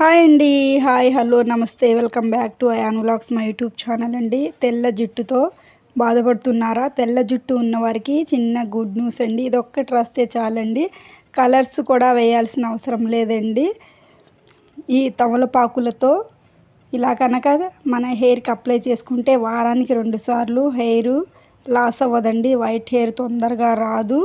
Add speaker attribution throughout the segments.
Speaker 1: Hi అండి. Hi hello నమస్తే. Welcome back to Ayaan vlogs మా యూట్యూబ్ ఛానల్ అండి. తెల్ల జుట్టుతో బాధపడుతున్నారా? తెల్ల జుట్టు ఉన్నవారికి చిన్న గుడ్ న్యూస్ అండి. ఇది ఒక్కటి రాస్తే చాలండి. కలర్స్ కూడా వేయాల్సిన అవసరం లేదండి. ఈ తమలపాకులతో ఇలా కనుక మన హెయిర్కి అప్లై చేసుకుంటే వారానికి రెండుసార్లు హెయిర్ లాస్ అవ్వదండి. వైట్ హెయిర్ తొందరగా రాదు.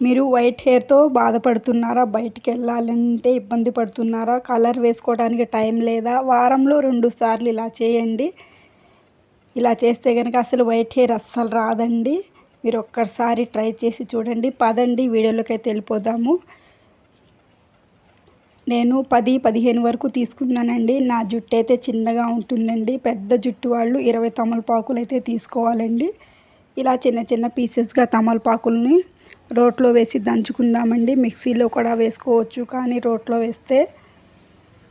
Speaker 1: మీరు వైట్ హెయిర్తో బాధపడుతున్నారా? బయటికి వెళ్ళాలంటే ఇబ్బంది పడుతున్నారా? కలర్ వేసుకోవడానికి టైం లేదా? వారంలో రెండు సార్లు ఇలా చేయండి. ఇలా చేస్తే కనుక అసలు వైట్ హెయిర్ అస్సలు రాదండి. మీరు ఒక్కసారి ట్రై చేసి చూడండి. పదండి వీడియోలోకి అయితే వెళ్ళిపోదాము. నేను పది పదిహేను వరకు తీసుకున్నానండి. నా జుట్టు అయితే చిన్నగా ఉంటుందండి. పెద్ద జుట్టు వాళ్ళు ఇరవై తమలపాకులు అయితే తీసుకోవాలండి. ఇలా చిన్న చిన్న పీసెస్గా తమలపాకుల్ని రోట్లో వేసి దంచుకుందామండి. మిక్సీలో కూడా వేసుకోవచ్చు కానీ రోట్లో వేస్తే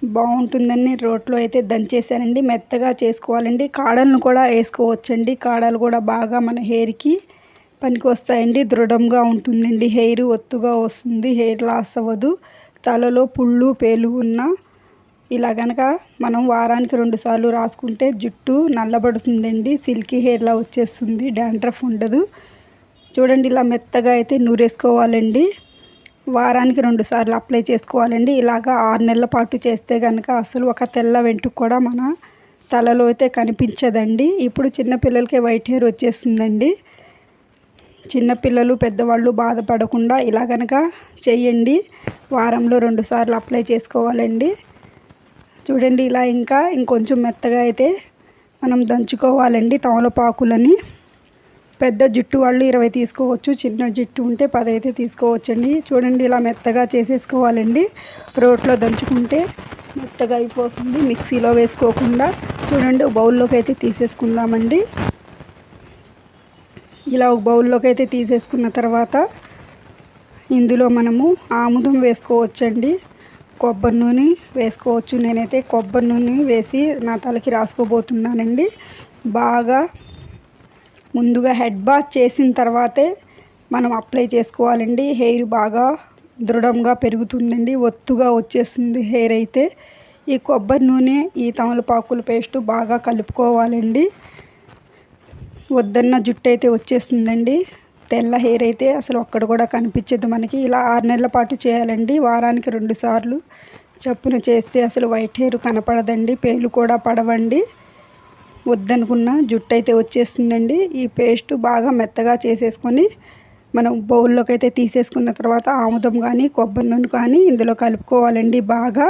Speaker 1: బాగుంటుందని రోట్లో అయితే దంచేసానండి మెత్తగా చేసుకోవాలండి. కాడలను కూడా వేసుకోవచ్చండి. కాడలు కూడా బాగా మన హెయిర్కి పనికి వస్తాయండి దృఢంగా ఉంటుందండి. హెయిర్ ఒత్తుగా వస్తుంది. హెయిర్ లాస్ అవ్వదు. తలలో పుళ్ళు పేలు ఉన్న ఇలా గనక మనం వారానికి రెండు సార్లు రాసుకుంటే జుట్టు నల్లబడుతుందండి సిల్కీ హెయిర్లా వచ్చేస్తుంది డాండ్రఫ్ ఉండదు. చూడండి ఇలా మెత్తగా అయితే నూరేసుకోవాలండి. వారానికి రెండు సార్లు అప్లై చేసుకోవాలండి. ఇలాగా ఆరు నెలల పాటు చేస్తే కనుక అసలు ఒక తెల్ల వెంట్రుక కూడా మన తలలో అయితే కనిపించదండి. ఇప్పుడు చిన్నపిల్లలకి వైట్ హెయిర్ వచ్చేస్తుందండి. చిన్నపిల్లలు పెద్దవాళ్ళు బాధపడకుండా ఇలా కనుక చేయండి వారంలో రెండు సార్లు అప్లై చేసుకోవాలండి. చూడండి ఇలా ఇంకా ఇంకొంచెం మెత్తగా అయితే మనం దంచుకోవాలండి తమలపాకులని. పెద్ద జుట్టు వాళ్ళు ఇరవై తీసుకోవచ్చు చిన్న జుట్టు ఉంటే పది అయితే తీసుకోవచ్చండి. చూడండి ఇలా మెత్తగా చేసేసుకోవాలండి. రోట్లో దంచుకుంటే మెత్తగా అయిపోతుంది మిక్సీలో వేసుకోకుండా. చూడండి బౌల్లోకి అయితే తీసేసుకుందామండి. ఇలా ఒక బౌల్లోకి అయితే తీసేసుకున్న తర్వాత ఇందులో మనము ఆముదం వేసుకోవచ్చండి. కొబ్బరి నూనె వేసుకోవచ్చు. నేనైతే కొబ్బరి నూనె వేసి నా తలకి రాసుకోబోతున్నానండి. బాగా ముందుగా హెడ్ బాత్ చేసిన తర్వాతే మనం అప్లై చేసుకోవాలండి. హెయిర్ బాగా దృఢంగా పెరుగుతుందండి. ఒత్తుగా వచ్చేస్తుంది హెయిర్ అయితే. ఈ కొబ్బరి నూనె ఈ తమలపాకుల పేస్ట్ బాగా కలుపుకోవాలండి. వద్దన్న జుట్టు అయితే వచ్చేస్తుందండి. తెల్ల హెయిర్ అయితే అసలు ఒక్కడ కూడా కనిపించదు మనకి. ఇలా ఆరు నెలల పాటు చేయాలండి. వారానికి రెండు సార్లు చప్పున చేస్తే అసలు వైట్ హెయిర్ కనపడదండి. పేలు కూడా పడవండి. వద్దనుకున్న జుట్టు అయితే వచ్చేస్తుందండి. ఈ పేస్ట్ బాగా మెత్తగా చేసేసుకొని మనం బౌల్లోకి అయితే తీసేసుకున్న తర్వాత ఆముదం కానీ కొబ్బరి నూనె కానీ ఇందులో కలుపుకోవాలండి బాగా.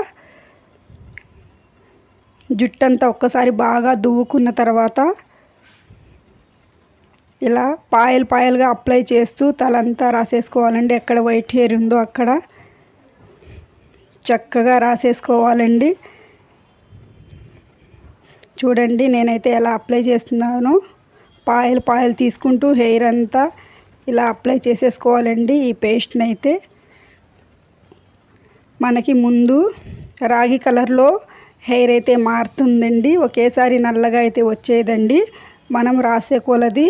Speaker 1: జుట్టంతా ఒక్కసారి బాగా దువ్వుకున్న తర్వాత ఇలా పాయలు పాయలుగా అప్లై చేస్తూ తలంతా రాసేసుకోవాలండి. ఎక్కడ వైట్ హెయిర్ ఉందో అక్కడ చక్కగా రాసేసుకోవాలండి. చూడండి నేనైతే ఎలా అప్లై చేస్తున్నానో. పాయలు పాయలు తీసుకుంటూ హెయిర్ అంతా ఇలా అప్లై చేసేసుకోవాలండి ఈ పేస్ట్ని అయితే మనకి ముందు రాగి కలర్లో హెయిర్ అయితే మారుతుందండి. ఒకేసారి నల్లగా అయితే వచ్చేదండి. మనం రాసే కొలది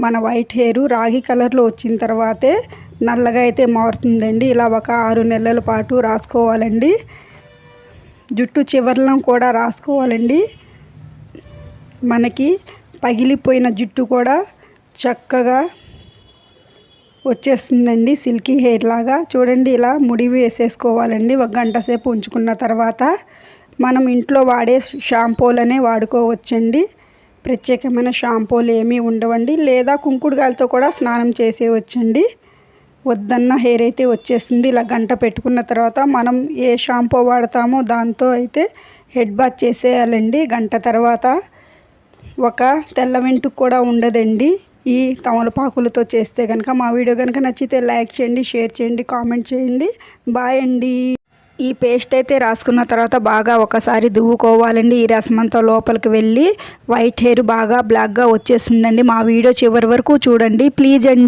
Speaker 1: మన వైట్ హెయిర్ రాగి కలర్లో వచ్చిన తర్వాతే నల్లగా అయితే మారుతుందండి. ఇలా ఒక ఆరు నెలల పాటు రాసుకోవాలండి. జుట్టు చివర్లను కూడా రాసుకోవాలండి. మనకి పగిలిపోయిన జుట్టు కూడా చక్కగా వచ్చేస్తుందండి సిల్కీ హెయిర్ లాగా. చూడండి ఇలా ముడి వేసేసుకోవాలండి. ఒక గంట సేపు ఉంచుకున్న తర్వాత మనం ఇంట్లో వాడే షాంపూలనే వాడుకోవచ్చండి. ప్రత్యేకమైన షాంపూలు ఏమీ ఉండవండి. లేదా కుంకుడుగాయలతో కూడా స్నానం చేసేవచ్చండి వద్దన్న హెయిర్ అయితే వచ్చేస్తుంది. ఇలా గంట పెట్టుకున్న తర్వాత మనం ఏ షాంపూ వాడతామో దాంతో అయితే హెడ్ బాత్ చేసేయాలండి. గంట తర్వాత ఒక తెల్ల వెంటుకు కూడా ఉండదండి. ఈ తమలపాకులతో చేస్తే కనుక మా వీడియో కనుక నచ్చితే లైక్ చేయండి షేర్ చేయండి కామెంట్ చేయండి. బాయ్ అండి. ఈ పేస్ట్ అయితే రాసుకున్న తర్వాత బాగా ఒకసారి దువ్వుకోవాలండి. ఈ రసమంతా లోపలికి వెళ్ళి వైట్ హెయిర్ బాగా బ్లాక్గా వచ్చేస్తుందండి. మా వీడియో చివరి వరకు చూడండి. ప్లీజ్ అండి.